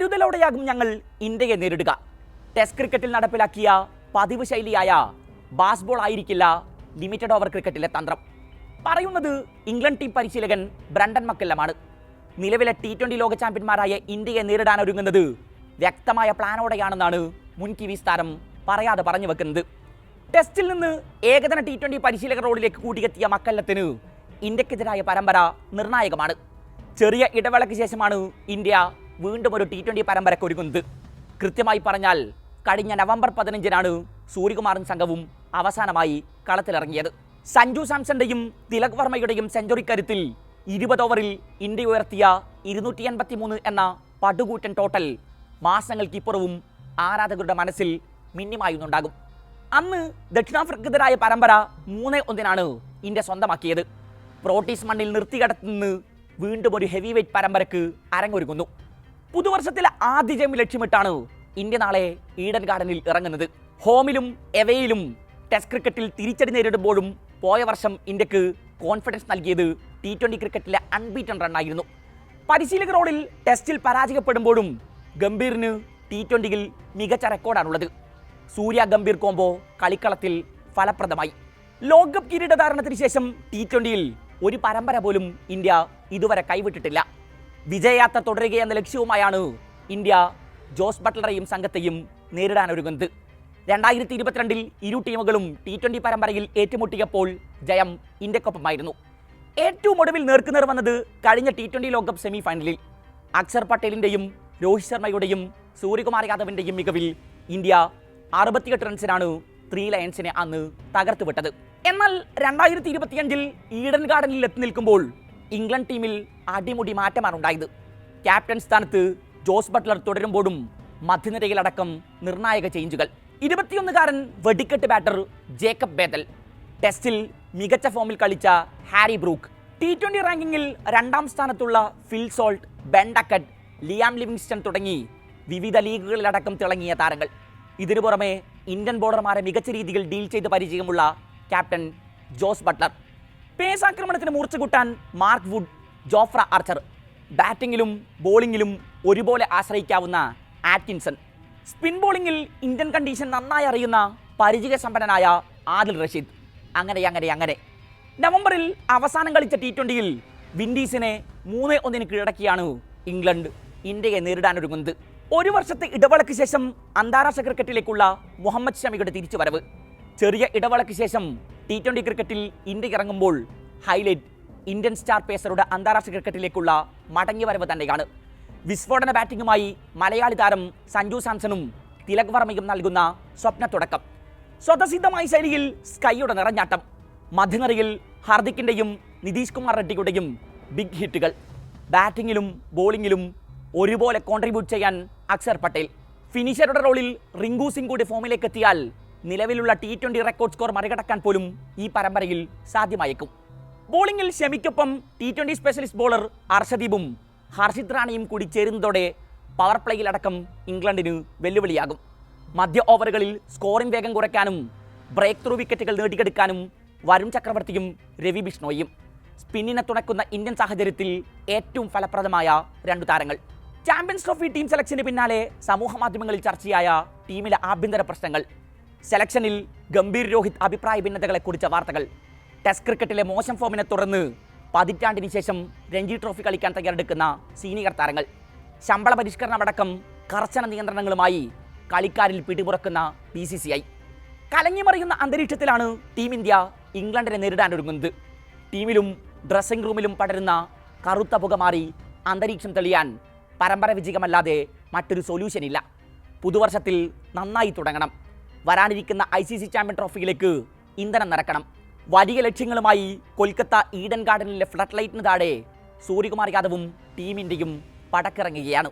കരുതലോടെയാകും ഞങ്ങൾ ഇന്ത്യയെ നേരിടുക. ടെസ്റ്റ് ക്രിക്കറ്റിൽ നടപ്പിലാക്കിയ പതിവ് ശൈലിയായ ബാസ്ബോൾ ആയിരിക്കില്ല ലിമിറ്റഡ് ഓവർ ക്രിക്കറ്റിലെ തന്ത്രം. പറയുന്നത് ഇംഗ്ലണ്ട് ടീം പരിശീലകൻ ബ്രണ്ടൻ മക്കെല്ലമാണ്. നിലവിലെ ടി ട്വന്റി ലോക ചാമ്പ്യന്മാരായ ഇന്ത്യയെ നേരിടാൻ ഒരുങ്ങുന്നത് വ്യക്തമായ പ്ലാനോടെയാണെന്നാണ് മുൻ കിവീസ് താരം പറയാതെ പറഞ്ഞു വെക്കുന്നത്. ടെസ്റ്റിൽ നിന്ന് ഏകദിന ടി ട്വന്റി പരിശീലക റോളിലേക്ക് കൂട്ടിയെത്തിയ മക്കല്ലത്തിന് ഇന്ത്യക്കെതിരായ പരമ്പര നിർണായകമാണ്. ചെറിയ ഇടവേളയ്ക്ക് ശേഷമാണ് ഇന്ത്യ വീണ്ടും ഒരു ടി ട്വന്റി പരമ്പരയ്ക്ക് ഒരുങ്ങുന്നത്. കൃത്യമായി പറഞ്ഞാൽ കഴിഞ്ഞ നവംബർ പതിനഞ്ചിനാണ് സൂര്യകുമാറും സംഘവും അവസാനമായി കളത്തിലിറങ്ങിയത്. സഞ്ജു സാംസന്റെയും തിലക് വർമ്മയുടെയും സെഞ്ചുറി കരുത്തിൽ ഇരുപത് ഓവറിൽ ഇന്ത്യ ഉയർത്തിയ ഇരുന്നൂറ്റി എൺപത്തി മൂന്ന് എന്ന പടുകൂറ്റൻ ടോട്ടൽ മാസങ്ങൾക്കിപ്പുറവും ആരാധകരുടെ മനസ്സിൽ മിന്നിമായുന്നുണ്ടാകും. അന്ന് ദക്ഷിണാഫ്രിക്കെതിരായ പരമ്പര മൂന്നേ ഒന്നിനാണ് ഇന്ത്യ സ്വന്തമാക്കിയത്. പ്രോട്ടീസ് മണ്ണിൽ നിർത്തികടത്തുനിന്ന് വീണ്ടും ഒരു ഹെവി വെയ്റ്റ് പരമ്പരക്ക് അരങ്ങൊരുങ്ങുന്നു. പുതുവർഷത്തിലെ ആദ്യ ജയം ലക്ഷ്യമിട്ടാണ് ഇന്ത്യ നാളെ ഈഡൻ ഗാർഡനിൽ ഇറങ്ങുന്നത്. ഹോമിലും എവയിലും ടെസ്റ്റ് ക്രിക്കറ്റിൽ തിരിച്ചടി നേരിടുമ്പോഴും പോയ വർഷം ഇന്ത്യയ്ക്ക് കോൺഫിഡൻസ് നൽകിയത് ടി ട്വന്റി ക്രിക്കറ്റിലെ അൺബീറ്റൺ റണ്ണായിരുന്നു പരിശീലക റോളിൽ ടെസ്റ്റിൽ പരാജയപ്പെടുമ്പോഴും ഗംഭീറിന് ടി ട്വന്റിയിൽ മികച്ച റെക്കോർഡാണുള്ളത് സൂര്യ ഗംഭീർ കോംബോ കളിക്കളത്തിൽ ഫലപ്രദമായി. ലോകകപ്പ് കിരീടധാരണത്തിന് ശേഷം ടി ട്വന്റിയിൽ ഒരു പരമ്പര പോലും ഇന്ത്യ ഇതുവരെ കൈവിട്ടിട്ടില്ല. വിജയയാത്ര തുടരുക എന്ന ലക്ഷ്യവുമായാണ് ഇന്ത്യ ജോസ് ബട്ട്ലറെയും സംഘത്തെയും നേരിടാനൊരുങ്ങുന്നത്. രണ്ടായിരത്തി ഇരുപത്തിരണ്ടിൽ ഇരു ടീമുകളും ടി ട്വന്റി പരമ്പരയിൽ ഏറ്റുമുട്ടിയപ്പോൾ ജയം ഇന്ത്യക്കൊപ്പമായിരുന്നു. ഏറ്റവും ഒടുവിൽ നേർക്കുനേർ വന്നത് കഴിഞ്ഞ ടി ട്വന്റി ലോകകപ്പ് സെമി ഫൈനലിൽ അക്ഷർ പട്ടേലിന്റെയും രോഹിത് ശർമ്മയുടെയും സൂര്യകുമാർ യാദവിന്റെയും മികവിൽ ഇന്ത്യ അറുപത്തിയെട്ട് റൺസിനാണ് ത്രീ ലയൺസിനെ അന്ന് തകർത്തുവിട്ടത്. എന്നാൽ രണ്ടായിരത്തി ഇരുപത്തിയഞ്ചിൽ ഈഡൻ ഗാർഡനിൽ എത്തി നിൽക്കുമ്പോൾ ഇംഗ്ലണ്ട് ടീമിൽ അടിമുടി മാറ്റമാണ് ഉണ്ടായത് ക്യാപ്റ്റൻ സ്ഥാനത്ത് ജോസ് ബട്ട്ലർ തുടരുമ്പോഴും മധ്യനിരയിലടക്കം നിർണായക ചേഞ്ചുകൾ. ഇരുപത്തിയൊന്നുകാരൻ വെടിക്കെട്ട് ബാറ്റർ ജേക്കബ് ബേദൽ ടെസ്റ്റിൽ മികച്ച ഫോമിൽ കളിച്ച ഹാരി ബ്രൂക്ക്. ടി ട്വന്റി റാങ്കിങ്ങിൽ രണ്ടാം സ്ഥാനത്തുള്ള Phil Salt Ben Duckett Liam Livingstone തുടങ്ങി വിവിധ ലീഗുകളിലടക്കം തിളങ്ങിയ താരങ്ങൾ. ഇതിനു പുറമെ ഇന്ത്യൻ ബോളർമാരെ മികച്ച രീതിയിൽ ഡീൽ ചെയ്ത് പരിചയമുള്ള ക്യാപ്റ്റൻ ജോസ് ബട്ട്ലർ. പേസ് ആക്രമണത്തിന് മൂർച്ച കൂട്ടാൻ മാർക്ക് വുഡ് ജോഫ്ര ആർച്ചർ ബാറ്റിങ്ങിലും ബോളിങ്ങിലും ഒരുപോലെ ആശ്രയിക്കാവുന്ന ആറ്റ്കിൻസൺ. സ്പിൻ ബോളിങ്ങിൽ ഇന്ത്യൻ കണ്ടീഷൻ നന്നായി അറിയുന്ന പരിചയസമ്പന്നനായ ആദിൽ റഷീദ്. അങ്ങനെ അങ്ങനെ അങ്ങനെ. നവംബറിൽ അവസാനം കളിച്ച ടി ട്വന്റിയിൽ വിൻഡീസിനെ മൂന്ന് ഒന്നിന് കീഴടക്കിയാണ് ഇംഗ്ലണ്ട്. ഇന്ത്യയെ നേരിടാനൊരുങ്ങുന്നത് ഒരു വർഷത്തെ ഇടവേളയ്ക്ക് ശേഷം അന്താരാഷ്ട്ര ക്രിക്കറ്റിലേക്കുള്ള മുഹമ്മദ് ഷമിയുടെ തിരിച്ചുവരവ്. ചെറിയ ഇടവേളയ്ക്ക് ശേഷം ടി ട്വന്റി ക്രിക്കറ്റിൽ ഇന്ത്യയ്ക്ക് ഇറങ്ങുമ്പോൾ ഹൈലൈറ്റ് ഇന്ത്യൻ സ്റ്റാർ പേസറുടെ അന്താരാഷ്ട്ര ക്രിക്കറ്റിലേക്കുള്ള മടങ്ങിവരവ് തന്നെയാണ്. വിസ്ഫോടന ബാറ്റിംഗുമായി മലയാളി താരം സഞ്ജു സാംസണും തിലക് വർമ്മയും നൽകുന്ന സ്വപ്ന തുടക്കം. സ്വതസിദ്ധമായ ശൈലിയിൽ സ്കൈയുടെ നിറഞ്ഞാട്ടം. മധ്യനിരയിൽ ഹാർദിക്കിന്റെയും നിതീഷ് കുമാർ റെഡ്ഡിയുടെയും ബിഗ് ഹിറ്റുകൾ ബാറ്റിങ്ങിലും ബോളിങ്ങിലും ഒരുപോലെ കോൺട്രിബ്യൂട്ട് ചെയ്യാൻ അക്സർ പട്ടേൽ. ഫിനിഷറുടെ റോളിൽ റിങ്കു സിംഗ് കൂടി ഫോമിലേക്ക് എത്തിയാൽ നിലവിലുള്ള ടി ട്വന്റി റെക്കോർഡ് സ്കോർ മറികടക്കാൻ പോലും ഈ പരമ്പരയിൽ സാധ്യമായേക്കും. ബോളിംഗിൽ ഷമിക്കൊപ്പം ടി ട്വന്റി സ്പെഷ്യലിസ്റ്റ് ബോളർ അർഷദീപും ഹർഷിത് റാണിയും കൂടി ചേരുന്നതോടെ പവർ പ്ലേയിലടക്കം ഇംഗ്ലണ്ടിന് വെല്ലുവിളിയാകും. മധ്യ ഓവറുകളിൽ സ്കോറിംഗ് വേഗം കുറയ്ക്കാനും ബ്രേക്ക് ത്രൂ വിക്കറ്റുകൾ നേടിയെടുക്കാനും വരുൺ ചക്രവർത്തിയും രവി ബിഷ്ണോയും. സ്പിന്നിനെ തുണക്കുന്ന ഇന്ത്യൻ സാഹചര്യത്തിൽ ഏറ്റവും ഫലപ്രദമായ രണ്ടു താരങ്ങൾ. ചാമ്പ്യൻസ് ട്രോഫി ടീം സെലക്ഷന് പിന്നാലെ സമൂഹ മാധ്യമങ്ങളിൽ ചർച്ചയായ ടീമിലെ ആഭ്യന്തര പ്രശ്നങ്ങൾ. സെലക്ഷനിൽ ഗംഭീർ രോഹിത് അഭിപ്രായ ഭിന്നതകളെ കുറിച്ച വാർത്തകൾ. ടെസ്റ്റ് ക്രിക്കറ്റിലെ മോശം ഫോമിനെ തുടർന്ന് പതിറ്റാണ്ടിന് ശേഷം രഞ്ജി ട്രോഫി കളിക്കാൻ തയ്യാറെടുക്കുന്ന സീനിയർ താരങ്ങൾ. ശമ്പള പരിഷ്കരണമടക്കം കർശന നിയന്ത്രണങ്ങളുമായി കളിക്കാരിൽ പിടിമുറക്കുന്ന ബി സി സി ഐ കലങ്ങിമറിയുന്ന അന്തരീക്ഷത്തിലാണ് ടീം ഇന്ത്യ ഇംഗ്ലണ്ടിനെ നേരിടാനൊരുങ്ങുന്നത് ടീമിലും ഡ്രസ്സിംഗ് റൂമിലും പടരുന്ന കറുത്ത പുക മാറി അന്തരീക്ഷം തെളിയാൻ പരമ്പര വിജയമല്ലാതെ മറ്റൊരു സൊല്യൂഷൻ ഇല്ല പുതുവർഷത്തിൽ നന്നായി തുടങ്ങണം. വരാനിരിക്കുന്ന ഐ സി സി ചാമ്പ്യൻ ട്രോഫിയിലേക്ക് ഇന്ധനം നിറക്കണം. വലിയ ലക്ഷ്യങ്ങളുമായി കൊൽക്കത്ത ഈഡൻ ഗാർഡനിലെ ഫ്ലഡ് ലൈറ്റിന് താഴെ സൂര്യകുമാർ യാദവും ടീം ഇന്ത്യയും പടക്കിറങ്ങുകയാണ്.